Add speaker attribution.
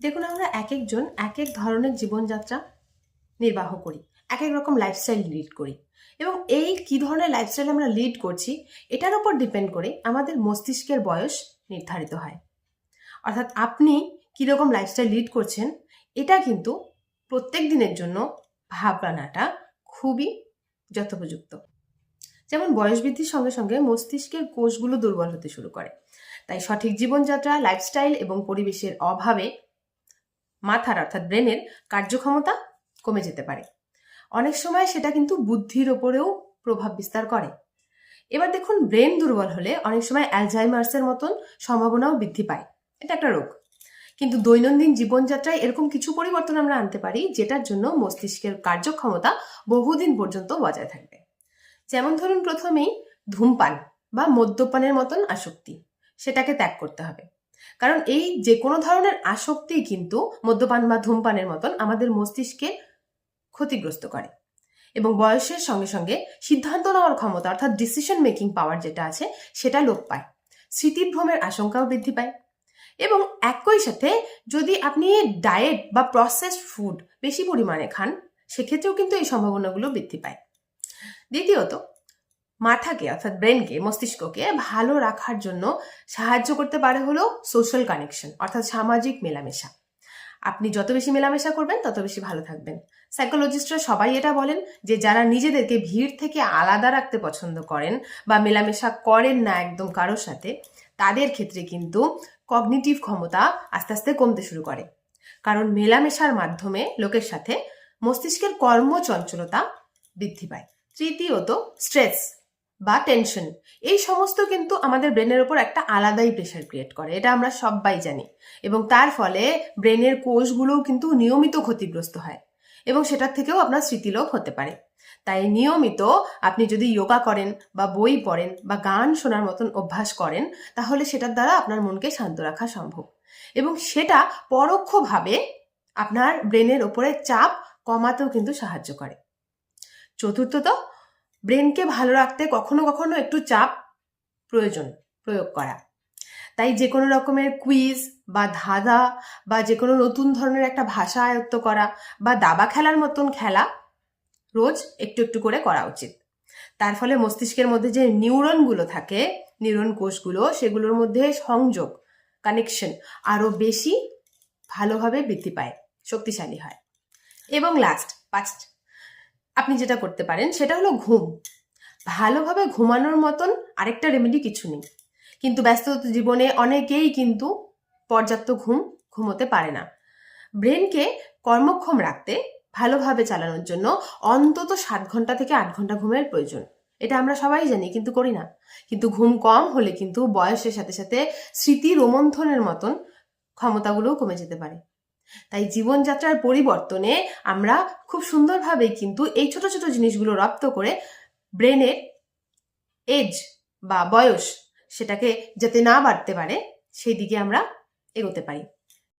Speaker 1: দেখুন, আমরা এক একজন এক এক ধরনের জীবনযাত্রা নির্বাহ করি এক এক রকম লাইফস্টাইল লিড করি। এবং এই কি ধরনের লাইফস্টাইল আমরা লিড করছি, এটার উপর ডিপেন্ড করে আমাদের মস্তিষ্কের বয়স নির্ধারিত হয়। অর্থাৎ আপনি কীরকম লাইফস্টাইল লিড করছেন, এটা কিন্তু প্রত্যেক দিনের জন্য ভাবনাটা খুবই যথোপযুক্ত। যেমন বয়স বৃদ্ধির সঙ্গে সঙ্গে মস্তিষ্কের কোষগুলো দুর্বল হতে শুরু করে। তাই সঠিক জীবনযাত্রা লাইফস্টাইল এবং পরিবেশের অভাবে মাথার অর্থাৎ ব্রেনের কার্যক্ষমতা কমে যেতে পারে। অনেক সময় সেটা কিন্তু বুদ্ধির ওপরেও প্রভাব বিস্তার করে। এবার দেখুন, ব্রেন দুর্বল হলে অনেক সময় অ্যালজাইমার্সের মতন সম্ভাবনাও বৃদ্ধি পায়। এটা একটা রোগ। কিন্তু দৈনন্দিন জীবনযাত্রায় এরকম কিছু পরিবর্তন আমরা আনতে পারি, যেটার জন্য মস্তিষ্কের কার্যক্ষমতা বহুদিন পর্যন্ত বজায় থাকবে। যেমন ধরুন, প্রথমেই ধূমপান বা মদ্যপানের মতন আসক্তি, সেটাকে ত্যাগ করতে হবে। কারণ এই যে কোনো ধরনের আসক্তি কিন্তু মদ্যপান বা ধূমপানের মতন আমাদের মস্তিষ্কে ক্ষতিগ্রস্ত করে। এবং বয়সের সঙ্গে সঙ্গে সিদ্ধান্ত নেওয়ার ক্ষমতা অর্থাৎ ডিসিশন মেকিং পাওয়ার যেটা আছে, সেটা লোপ পায়। স্মৃতিভ্রমের আশঙ্কাও বৃদ্ধি পায়। এবং একই সাথে যদি আপনি ডায়েট বা প্রসেসড ফুড বেশি পরিমাণে খান, সেক্ষেত্রেও কিন্তু এই সম্ভাবনাগুলো বৃদ্ধি পায়। দ্বিতীয়ত মাথাকে, অর্থাৎ ব্রেনকে মস্তিষ্ককে ভালো রাখার জন্য সাহায্য করতে পারে হলো সোশ্যাল কানেকশন অর্থাৎ সামাজিক মেলামেশা। আপনি যত বেশি মেলামেশা করবেন, তত বেশি ভালো থাকবেন। সাইকোলজিস্টরা সবাই এটা বলেন যে, যারা নিজেদেরকে ভিড় থেকে আলাদা রাখতে পছন্দ করেন বা মেলামেশা করেন না একদম কারোর সাথে, তাদের ক্ষেত্রে কিন্তু কগনিটিভ ক্ষমতা আস্তে আস্তে কমতে শুরু করে। কারণ মেলামেশার মাধ্যমে লোকের সাথে মস্তিষ্কের কর্মচঞ্চলতা বৃদ্ধি পায়। তৃতীয়ত স্ট্রেস বা টেনশন এই সমস্ত কিন্তু আমাদের ব্রেনের ওপর একটা আলাদাই প্রেশার ক্রিয়েট করে, এটা আমরা সবাই জানি। এবং তার ফলে ব্রেনের কোষগুলোও কিন্তু নিয়মিত ক্ষতিগ্রস্ত হয় এবং সেটার থেকেও আপনার স্মৃতিলোপ হতে পারে। তাই নিয়মিত আপনি যদি যোগা করেন বা বই পড়েন বা গান শোনার মতন অভ্যাস করেন, তাহলে সেটার দ্বারা আপনার মনকে শান্ত রাখা সম্ভব। এবং সেটা পরোক্ষভাবে আপনার ব্রেনের ওপরে চাপ কমাতেও কিন্তু সাহায্য করে। চতুর্থত ব্রেনকে ভালো রাখতে কখনো কখনো একটু চাপ প্রয়োজন, প্রয়োগ করা। তাই যে কোনো রকমের কুইজ বা ধাঁধা বা যে কোনো নতুন ধরনের একটা ভাষা আয়ত্ত করা বা দাবা খেলার মতন খেলা রোজ একটু একটু করে করা উচিত। তার ফলে মস্তিষ্কের মধ্যে যে নিউরনগুলো থাকে, নিউরন কোষগুলো, সেগুলোর মধ্যে সংযোগ, কানেকশন আরও বেশি ভালোভাবে বৃদ্ধি পায়, শক্তিশালী হয়। এবং লাস্ট পাঁচ আপনি যেটা করতে পারেন, সেটা হলো ঘুম। ভালোভাবে ঘুমানোর মতন আরেকটা রেমেডি কিছু নেই। কিন্তু ব্যস্ত জীবনে অনেকেই কিন্তু পর্যাপ্ত ঘুম ঘুমোতে পারে না। ব্রেনকে কর্মক্ষম রাখতে, ভালোভাবে চালানোর জন্য অন্তত সাত ঘণ্টা থেকে আট ঘণ্টা ঘুমের প্রয়োজন। এটা আমরা সবাই জানি, কিন্তু করি না। কিন্তু ঘুম কম হলে কিন্তু বয়সের সাথে সাথে স্মৃতি রোমন্থনের মতন ক্ষমতাগুলোও কমে যেতে পারে। তাই জীবনযাত্রার পরিবর্তনে আমরা খুব সুন্দরভাবে কিন্তু এই ছোট ছোট জিনিসগুলো রপ্ত করে ব্রেনের এজ বা বয়স সেটাকে যাতে না বাড়তে পারে, সেই দিকে আমরা এগোতে পারি।